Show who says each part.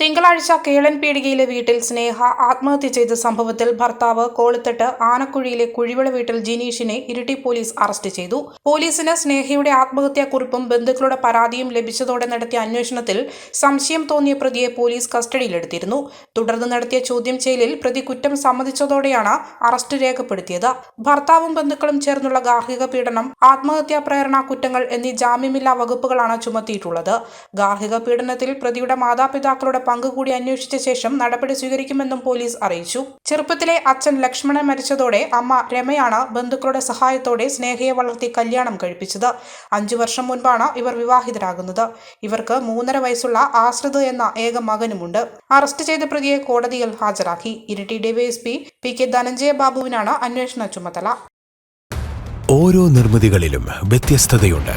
Speaker 1: തിങ്കളാഴ്ച കേളൻ പീടികയിലെ വീട്ടിൽ സ്നേഹ ആത്മഹത്യ ചെയ്ത സംഭവത്തിൽ ഭർത്താവ് കോളിത്തട്ട് ആനക്കുഴിയിലെ കുഴിവിള വീട്ടിൽ ജിനീഷിനെ ഇരിട്ടി പോലീസ് അറസ്റ്റ് ചെയ്തു. പോലീസിന് സ്നേഹയുടെ ആത്മഹത്യാക്കുറിപ്പും ബന്ധുക്കളുടെ പരാതിയും ലഭിച്ചതോടെ നടത്തിയ അന്വേഷണത്തിൽ സംശയം തോന്നിയ പ്രതിയെ പോലീസ് കസ്റ്റഡിയിലെടുത്തിരുന്നു. തുടർന്ന് നടത്തിയ ചോദ്യം ചെയ്യലിൽ പ്രതി കുറ്റം സമ്മതിച്ചതോടെയാണ് അറസ്റ്റ് രേഖപ്പെടുത്തിയത്. ഭർത്താവും ബന്ധുക്കളും ചേർന്നുള്ള ഗാർഹിക പീഡനം ആത്മഹത്യാ പ്രേരണ കുറ്റങ്ങൾ എന്നീ ജാമ്യമില്ലാ വകുപ്പുകളാണ് ചുമത്തിയിട്ടുള്ളത്. ഗാർഹിക പീഡനത്തിൽ പ്രതിയുടെ മാതാപിതാക്കളുടെ പങ്ക് കൂടി അന്വേഷിച്ച ശേഷം നടപടി സ്വീകരിക്കുമെന്നും പോലീസ് അറിയിച്ചു. ചെറുപ്പത്തിലെ അച്ഛൻ ലക്ഷ്മണൻ മരിച്ചതോടെ അമ്മ രമയാണ് ബന്ധുക്കളുടെ സഹായത്തോടെ സ്നേഹയെ വളർത്തി കല്യാണം കഴിപ്പിച്ചത്. അഞ്ചു വർഷം മുൻപാണ് ഇവർ വിവാഹിതരാകുന്നത്. ഇവർക്ക് മൂന്നര വയസ്സുള്ള ആശ്രിത് എന്ന ഏക മകനുമുണ്ട്. അറസ്റ്റ് ചെയ്ത പ്രതിയെ കോടതിയിൽ ഹാജരാക്കി. Iritty DYSP P K Dhananjaya ബാബുവിനാണ് അന്വേഷണ ചുമതല.
Speaker 2: ഓരോ നിർമ്മിതികളിലും വ്യത്യസ്തതയുണ്ട്.